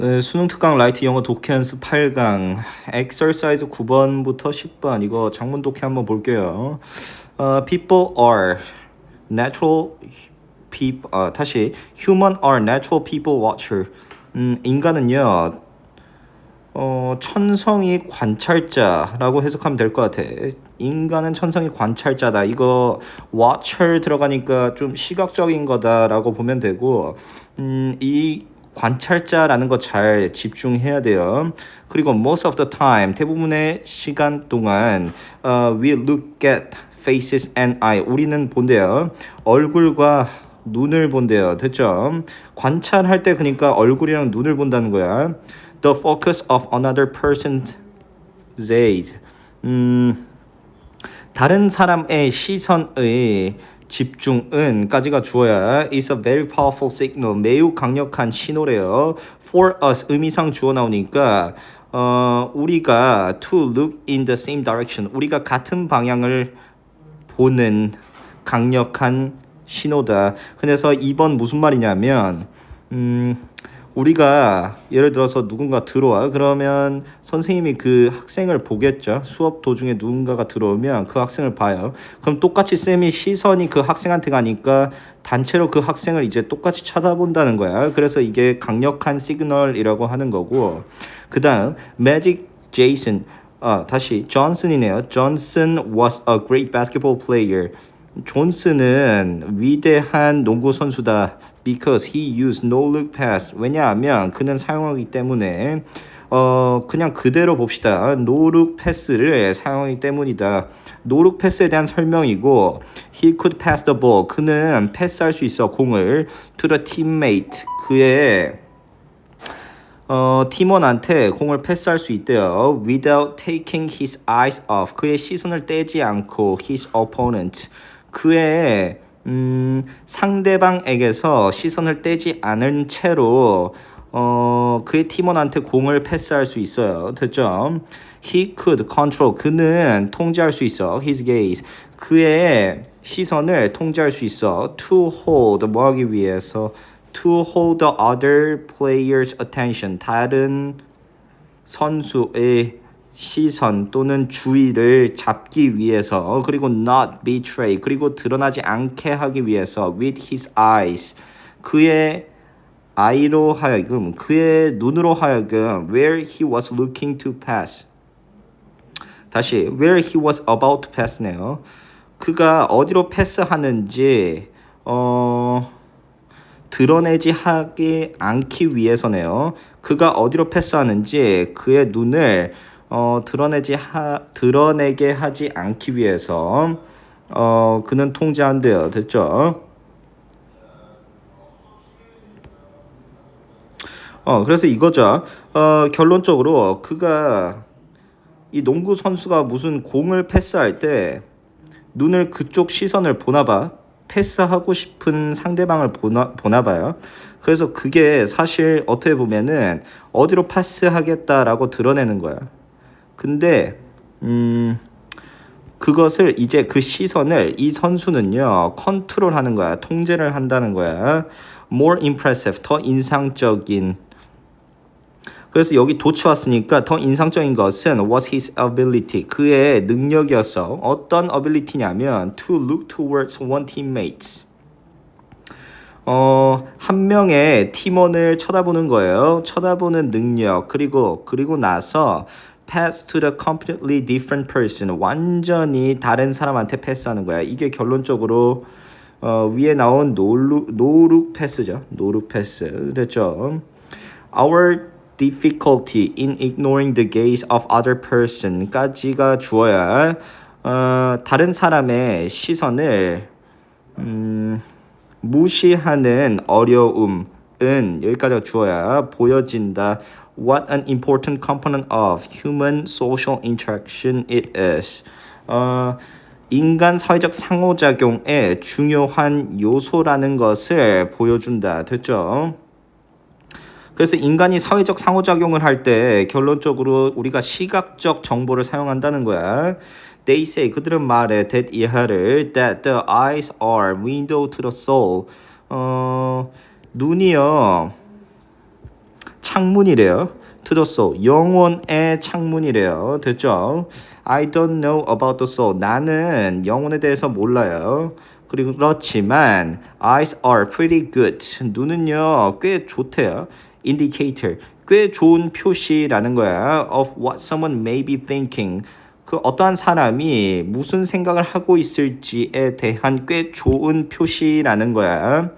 네, 수능 특강 라이트 영어 독해 연습 8강 엑서사이즈 9번부터 10번 이거 장문 독해 한번 볼게요. 어, people are natural people 어, 다시 human are natural people watcher. 음, 인간은요. 어, 천성이 관찰자라고 해석하면 될 것 같아. 인간은 천성이 관찰자다. 이거 watcher 들어가니까 좀 시각적인 거다라고 보면 되고, 음, 이 관찰자라는 거 잘 집중해야 돼요. 그리고 most of the time 대부분의 시간 동안 uh, we look at faces and eye 우리는 본대요. 얼굴과 눈을 본대요. 됐죠? 관찰할 때 그러니까 얼굴이랑 눈을 본다는 거야. The focus of another person's gaze. 음, 다른 사람의 시선의 집중은까지가 주어야 is a very powerful signal 매우 강력한 신호래요. For us 의미상 주어 나오니까 어 우리가 to look in the same direction 우리가 같은 방향을 보는 강력한 신호다. 그래서 2번 무슨 말이냐면 음 우리가 예를 들어서 누군가 들어와 그러면 선생님이 그 학생을 보겠죠. 수업 도중에 누군가가 들어오면 그 학생을 봐요. 그럼 똑같이 쌤이 시선이 그 학생한테 가니까 단체로 그 학생을 이제 똑같이 쳐다본다는 거야. 그래서 이게 강력한 시그널이라고 하는 거고. 그 다음 매직 제이슨 아 다시 존슨이네요. 존슨 was a great basketball player 존슨은 위대한 농구 선수다. Because he used no look pass. 왜냐하면 그는 사용하기 때문에 어 그냥 그대로 봅시다. 노룩 패스를 사용하기 때문이다. 노룩 패스에 대한 설명이고 he could pass the ball. 그는 패스할 수 있어 공을 to the teammate. 그의 어, 팀원한테 공을 패스할 수 있대요. Without taking his eyes off. 그의 시선을 떼지 않고 his opponent. 그의 음, 상대방에게서 시선을 떼지 않은 채로 어, 그의 팀원한테 공을 패스할 수 있어요. 됐죠? He could control. 그는 통제할 수 있어. His gaze. 그의 시선을 통제할 수 있어. To hold. 뭐 하기 위해서? To hold the other player's attention. 다른 선수의 시선 또는 주의를 잡기 위해서 그리고 not betray 그리고 드러나지 않게 하기 위해서 with his eyes 그의 아이로 하여금 그의 눈으로 하여금 where he was looking to pass 다시 where he was about to pass네요. 그가 어디로 패스하는지 어 드러내지 하기 않기 위해서네요. 그가 어디로 패스하는지 그의 눈을 어, 드러내지 하, 드러내게 하지 않기 위해서 어, 그는 통제한대요. 됐죠? 어, 그래서 이거죠. 어, 결론적으로 그가 이 농구 선수가 무슨 공을 패스할 때 눈을 그쪽 시선을 보나 봐. 패스하고 싶은 상대방을 보나, 보나 봐요. 그래서 그게 사실 어떻게 보면은 어디로 패스하겠다라고 드러내는 거야. 근데 음 그것을 이제 그 시선을 이 선수는요 컨트롤하는 거야 통제를 한다는 거야 more impressive 더 인상적인 그래서 여기 도치 왔으니까 더 인상적인 것은 was his ability 그의 능력이었어 어떤 ability냐면 to look towards one teammates 어, 한 명의 팀원을 쳐다보는 거예요. 쳐다보는 능력. 그리고, 그리고 나서 pass to the completely different person. 완전히 다른 사람한테 패스하는 거야. 이게 결론적으로 어, 위에 나온 노룩, 노룩 패스죠. 노룩 패스. 됐죠? Our difficulty in ignoring the gaze of other person까지가 주어야 어, 다른 사람의 시선을 음, 무시하는 어려움 은 여기까지가 주어야 보여진다. What an important component of human social interaction it is. 어, 인간 사회적 상호작용의 중요한 요소라는 것을 보여준다. 됐죠? 그래서 인간이 사회적 상호작용을 할 때 결론적으로 우리가 시각적 정보를 사용한다는 거야. They say 그들은 말해 that 이하를 that the eyes are window to the soul. 어 눈이요 창문이래요. To the soul. 영혼의 창문이래요. 됐죠? I don't know about the soul. 나는 영혼에 대해서 몰라요. 그리고 그렇지만 eyes are pretty good. 눈은요 꽤 좋대요. indicator 꽤 좋은 표시라는 거야. of what someone may be thinking. 그 어떠한 사람이 무슨 생각을 하고 있을지에 대한 꽤 좋은 표시라는 거야.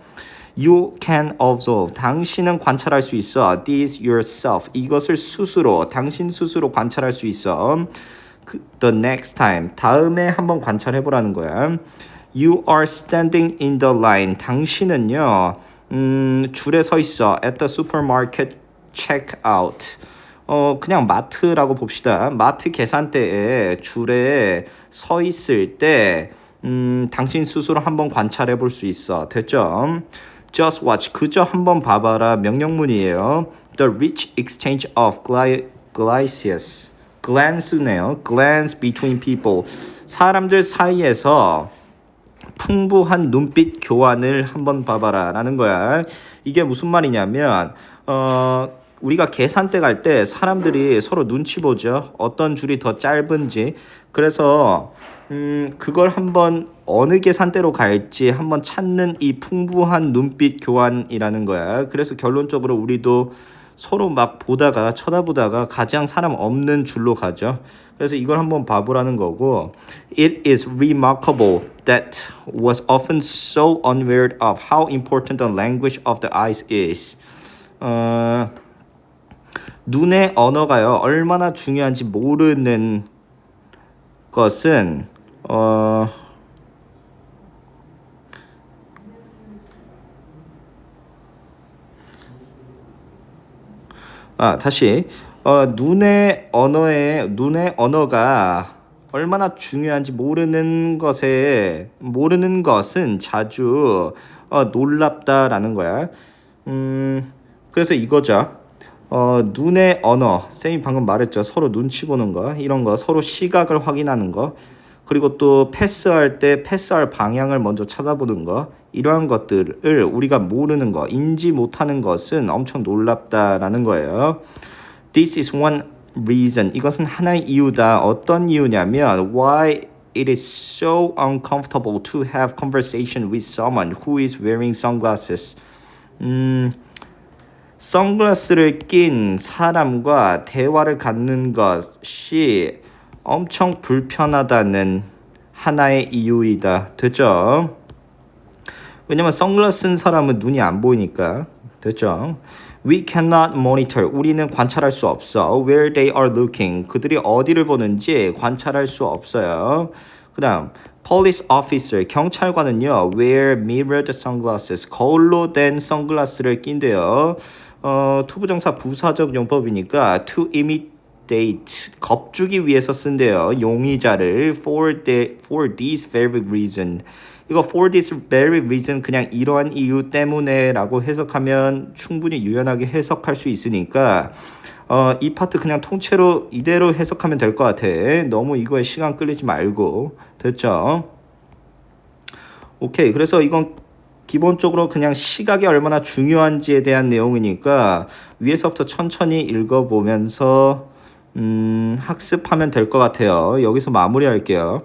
You can observe. 당신은 관찰할 수 있어. This yourself. 이것을 스스로, 당신 스스로 관찰할 수 있어. 그, the next time. 다음에 한번 관찰해 보라는 거야. You are standing in the line. 당신은요, 음, 줄에 서 있어. At the supermarket checkout. 어, 그냥 마트라고 봅시다. 마트 계산대에 줄에 서 있을 때, 음, 당신 스스로 한번 관찰해 볼 수 있어. 됐죠? Just watch. 그저 한번 봐봐라. 명령문이에요. The rich exchange of glycius. glance네요. glance between people. 사람들 사이에서 풍부한 눈빛 교환을 한번 봐봐라 라는 거야. 이게 무슨 말이냐면, 어, 우리가 계산대 갈 때 사람들이 서로 눈치 보죠. 어떤 줄이 더 짧은지. 그래서, 음, 그걸 한번 어느 계산대로 갈지 한번 찾는 이 풍부한 눈빛 교환이라는 거야. 그래서 결론적으로 우리도 서로 막 보다가 쳐다보다가 가장 사람 없는 줄로 가죠. 그래서 이걸 한번 봐보라는 거고 It is remarkable that was often so unaware of how important the language of the eyes is. 어, 눈의 언어가요 얼마나 중요한지 모르는 것은 어. 아, 다시. 어, 눈의 언어에 눈의 언어가 얼마나 중요한지 모르는 것에 모르는 것은 자주 어, 놀랍다라는 거야. 음, 그래서 이거죠. 어, 눈의 언어, 쌤이 방금 말했죠. 서로 눈치 보는 거, 이런 거, 서로 시각을 확인하는 거, 그리고 또 패스할 때 패스할 방향을 먼저 찾아보는 거, 이러한 것들을 우리가 모르는 거, 인지 못하는 것은 엄청 놀랍다라는 거예요. This is one reason. 이것은 하나의 이유다. 어떤 이유냐면 why it is so uncomfortable to have conversation with someone who is wearing sunglasses. 음, 선글라스를 낀 사람과 대화를 갖는 것이 엄청 불편하다는 하나의 이유이다. 됐죠? 왜냐면 선글라스 쓴 사람은 눈이 안 보이니까. 됐죠? We cannot monitor. 우리는 관찰할 수 없어. Where they are looking. 그들이 어디를 보는지 관찰할 수 없어요. 그다음 police officer 경찰관은요 wear mirrored sunglasses 거울로 된 선글라스를 낀대요. 어 투부정사 부사적 용법이니까 to imitate 겁주기 위해서 쓴대요. 용의자를 for the for this very reason. 이거 for this very reason 그냥 이러한 이유 때문에라고 해석하면 충분히 유연하게 해석할 수 있으니까 어, 이 파트 그냥 통째로 이대로 해석하면 될 것 같아. 너무 이거에 시간 끌리지 말고 됐죠? 오케이. 그래서 이건 기본적으로 그냥 시각이 얼마나 중요한지에 대한 내용이니까 위에서부터 천천히 읽어보면서 음, 학습하면 될 것 같아요. 여기서 마무리할게요.